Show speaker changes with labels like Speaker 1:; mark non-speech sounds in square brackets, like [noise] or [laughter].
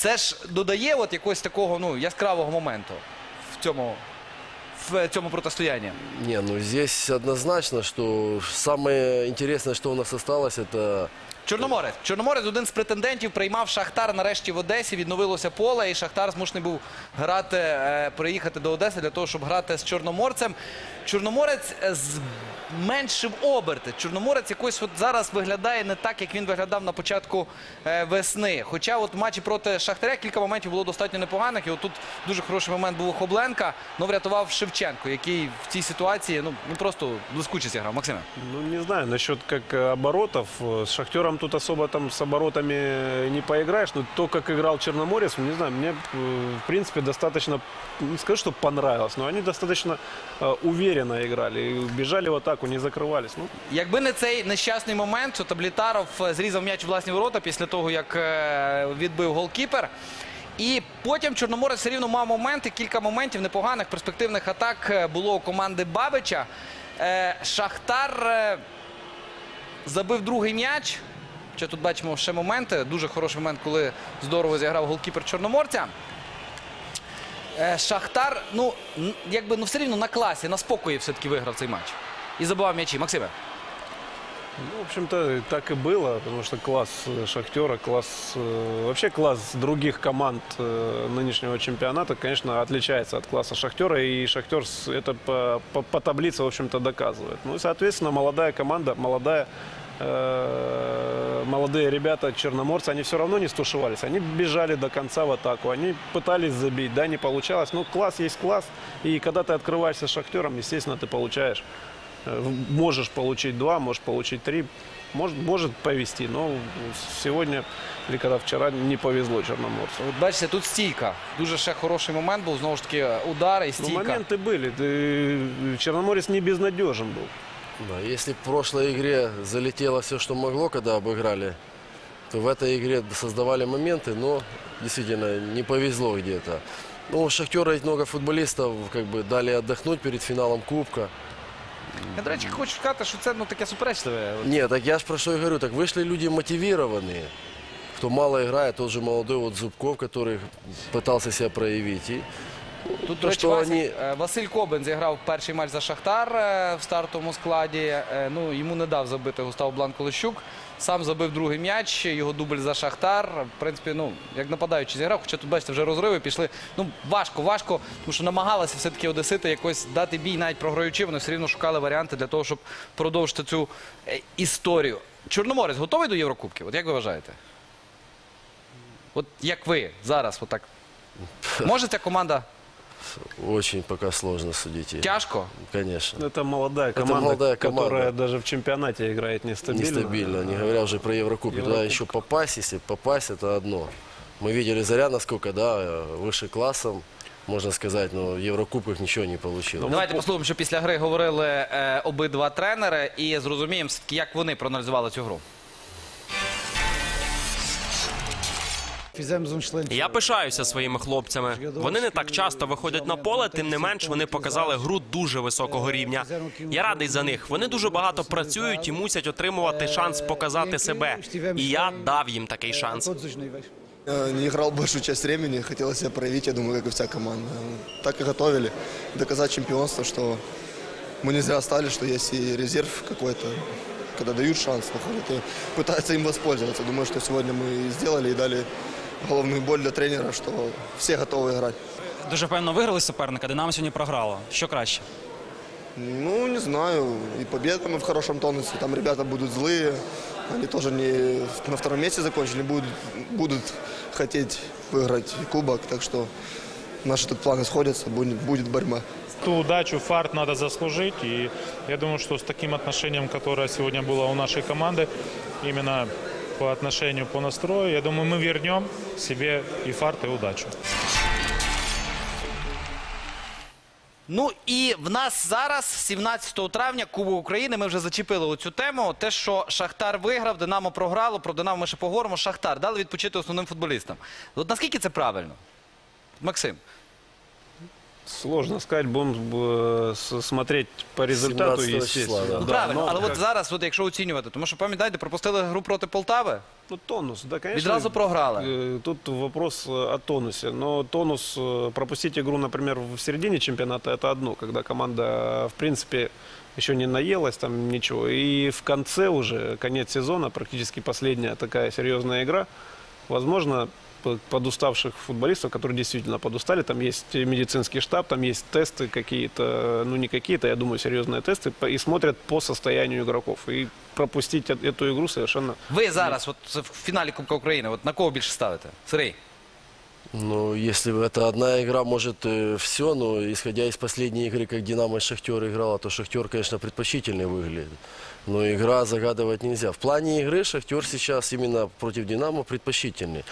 Speaker 1: Це ж додає от якогось такого ну, яскравого моменту в цьому, в цьому протистоянні.
Speaker 2: Не, ну здесь однозначно, что самое интересное, что у нас осталось, это
Speaker 1: Чорноморець. Чорноморець один з претендентів приймав Шахтар нарешті в Одесі. Відновилося поле, і Шахтар змушений був грати, е, приїхати до Одеси для того, щоб грати з Чорноморцем. Чорноморець е, зменшив оберти. Чорноморець якось от зараз виглядає не так, як він виглядав на початку е, весни. Хоча от в матчі проти Шахтаря кілька моментів було достатньо непоганих. І отут дуже хороший момент був у Хобленка, але врятував Шевченко, який в цій ситуації ну, він просто блискуче зіграв. Максиме.
Speaker 3: Ну, не знаю, насчет как э, оборотов. Э, С Шахтером тут особо там с оборотами э, не поиграешь. Но то, как играл Черноморец, ну, не знаю, мне, э, в принципе, достаточно, не скажу, что понравилось, но они достаточно э, уверенно играли. Бежали в атаку, не закрывались. Ну,
Speaker 1: Якби не цей нещасний момент, то Таблітаров е, зрізав м'яч у власні ворота після того, як е, відбив голкіпер. І потім Чорноморець все рівно мав моменти, кілька моментів непоганих перспективних атак е, було у команди Бабича. Шахтар забив другий м'яч. Ще тут бачимо ще моменти. Дуже хороший момент, коли здорово зіграв голкіпер Чорноморця. Е, Шахтар, ну, н- якби ну все рівно на класі, на спокої все-таки виграв цей матч. І забивав м'ячі. Максиме.
Speaker 3: ну, в общем-то, так и было, потому что класс э, Шахтера, класс, э, вообще класс других команд э, нынешнего чемпионата, конечно, отличается от класса Шахтера, и Шахтер с- это по, по- по таблице, в общем-то, доказывает. Ну и, соответственно, молодая команда, молодая э, молодые ребята, черноморцы, они все равно не стушевались. Они бежали до конца в атаку. Они пытались забить, да, не получалось. Но класс есть класс. И когда ты открываешься с шахтером, естественно, ты получаешь. э, Можешь получить два, можешь получить три. Может, может повезти. Но сегодня или когда вчера не повезло черноморцу.
Speaker 1: От бачите, тут стійка. Дуже ще хороший момент був. Знову ж таки, удар і
Speaker 3: Ну,
Speaker 1: стійка.
Speaker 3: моменты были. Ты- Черноморец не безнадежен был.
Speaker 2: Да, если в прошлой игре залетело все, что могло, когда обыграли, то в этой игре создавали моменты, но действительно не повезло где-то. Ну, у Шахтера есть много футболистов, как бы дали отдохнуть перед финалом Кубка.
Speaker 1: Я, до речі, хочу сказати, що це ну, таке суперечливе. От
Speaker 2: Нет, так я ж про что и говорю, так вышли люди мотивированные, кто мало играет, тот же молодой вот Зубков, который пытался себя проявить. И
Speaker 1: Тут,
Speaker 2: то,
Speaker 1: до речі,
Speaker 2: що
Speaker 1: Вася,
Speaker 2: вони-
Speaker 1: е, Василь Кобин зіграв перший матч за Шахтар е, в стартовому складі. Е, Ну, йому не дав забити Густав Бланко Лещук. Сам забив другий м'яч, його дубль за Шахтар. В принципі, ну, як нападаючий зіграв, хоча тут, бачите, вже розриви пішли. Ну, важко, важко, тому що намагалися все-таки Одесити якось дати бій, навіть програючи. Вони все рівно шукали варіанти для того, щоб продовжити цю е, історію. Чорноморець готовий до Єврокубків? От як ви вважаєте? От як ви зараз, отак. [laughs] Може ця команда
Speaker 2: очень пока сложно судить. её.
Speaker 1: тяжко?
Speaker 2: Конечно.
Speaker 3: Это молодая команда,
Speaker 2: молодая команда.
Speaker 3: которая даже в чемпионате играет нестабильно.
Speaker 2: Нестабильно, не говоря уже про Еврокубки. Туда
Speaker 3: Еврокубок.
Speaker 2: еще попасть, если попасть, это одно. Мы видели Заря, насколько, да, э, выше классом, можно сказать, но в Еврокубках ничего не получилось.
Speaker 1: Давайте послухаємо, що після гри говорили е, обидва тренери, і зрозуміємо, все-таки, як вони проаналізували цю гру.
Speaker 4: Я
Speaker 5: jogo.
Speaker 4: пишаюся своїми хлопцями. Вони не так часто виходять на поле, тим не менш вони показали гру дуже високого рівня. Я радий за них. Вони дуже багато працюють і мусять отримувати шанс показати себе. І я дав їм такий
Speaker 5: На
Speaker 4: шанс.
Speaker 5: todos os níveis.
Speaker 6: Э, Не играл большую часть времени, хотелось себя проявить, я думаю, как и вся команда. Так и готовили, доказать чемпионство, что мы не зря стали, что есть и резерв какой-то, когда дают шанс, находят и пытаются им воспользоваться. Думаю, что сегодня мы и сделали и дали головную боль для тренера, что все готовы играть.
Speaker 7: Дуже впевнено виграли суперника, Динамо сьогодні програло. Що краще?
Speaker 6: Ну, не знаю, и победа мы в хорошем тонусе, там ребята будут злые, они тоже не на втором месте закончили, будут, будут хотеть выиграть кубок, так что наши тут планы сходятся, будет, будет борьба.
Speaker 8: Ту удачу, фарт надо заслужить. И я думаю, что с таким отношением, которое сегодня было у нашей команды, именно по отношению, по настрою, я думаю, мы вернем себе и фарт, и удачу.
Speaker 1: Ну і в нас зараз, 17 травня, Кубок України. Ми вже зачепили оцю тему. Те, що Шахтар виграв, Динамо програло. Про Динамо ми ще поговоримо. Шахтар дали відпочити основним футболістам. От наскільки це правильно? Максим,
Speaker 3: Сложно сказать, будем э, с- смотреть по результату,
Speaker 2: 17
Speaker 3: естественно.
Speaker 2: числа, да.
Speaker 1: Ну,
Speaker 3: Да,
Speaker 1: правильно,
Speaker 3: но
Speaker 1: але
Speaker 3: как-
Speaker 1: от зараз, от якщо оцінювати, тому що пам'ятаєте, пропустили гру проти Полтави,
Speaker 3: Ну, тонус, да, конечно.
Speaker 1: відразу програли.
Speaker 3: Э, Тут вопрос э, о тонусе. Но тонус, э, пропустить игру, например, в середине чемпионата, это одно, когда команда, в принципе, еще не наелась там ничего. И в конце уже, конец сезона, практически последняя такая серьезная игра, возможно, п- подуставших футболистов, которые действительно подустали, там есть и медицинский штаб, там есть тесты какие-то, ну не какие-то, я думаю, серьезные тесты, по- и смотрят по состоянию игроков. И пропустить э- эту игру совершенно
Speaker 1: Ви зараз, от в фіналі Кубка України, от на кого більше ставите? Сергій?
Speaker 2: Ну, если бы это одна игра, может, все, но исходя из последней игры, как Динамо и Шахтер играла, то Шахтер, конечно, предпочтительнее выглядит. Но игра загадывать нельзя. В плане игры Шахтер сейчас именно против Динамо предпочтительнее.